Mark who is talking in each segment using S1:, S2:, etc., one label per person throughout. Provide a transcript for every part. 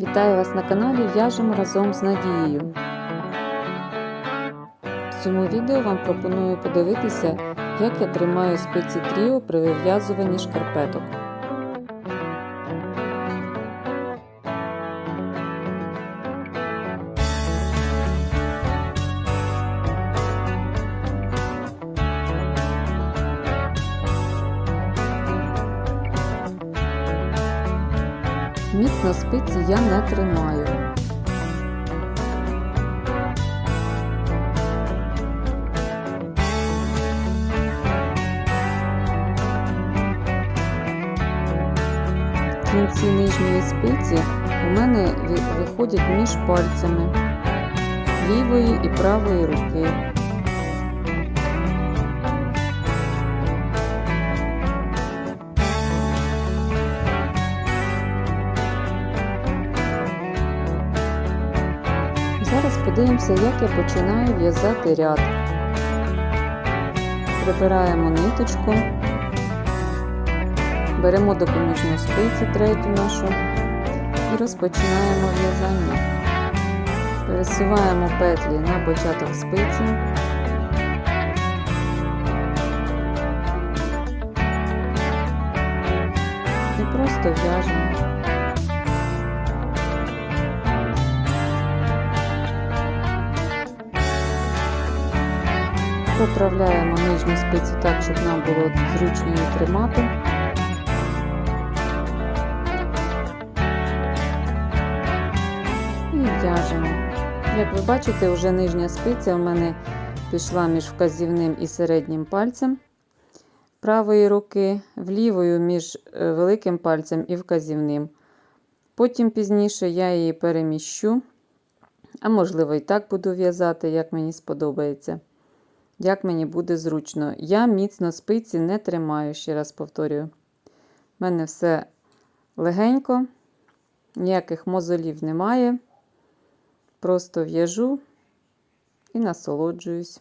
S1: Вітаю вас на каналі В'яжемо разом з Надією. В цьому відео вам пропоную подивитися, як я тримаю спиці тріо при вив'язуванні шкарпеток. Міцно спиці я не тримаю. Кінці нижньої спиці у мене виходять між пальцями лівої і правої руки. Зараз подивимося, як я починаю в'язати ряд. Прибираємо ниточку, беремо допоміжну спицю третю нашу і розпочинаємо в'язання. Пересуваємо петлі на початок спиці. І просто в'яжемо. Поправляємо нижню спицю так, щоб нам було зручно її тримати. І в'яжемо. Як ви бачите, вже нижня спиця у мене пішла між вказівним і середнім пальцем правої руки, влівою між великим пальцем і вказівним. Потім пізніше я її переміщу, а можливо, і так буду в'язати, як мені сподобається як мені буде зручно. Я міцно спиці не тримаю, ще раз повторюю. У мене все легенько, ніяких мозолів немає. Просто в'яжу і насолоджуюсь.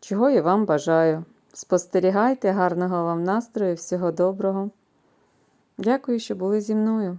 S1: Чого я вам бажаю. Спостерігайте, гарного вам настрою, всього доброго. Дякую, що були зі мною.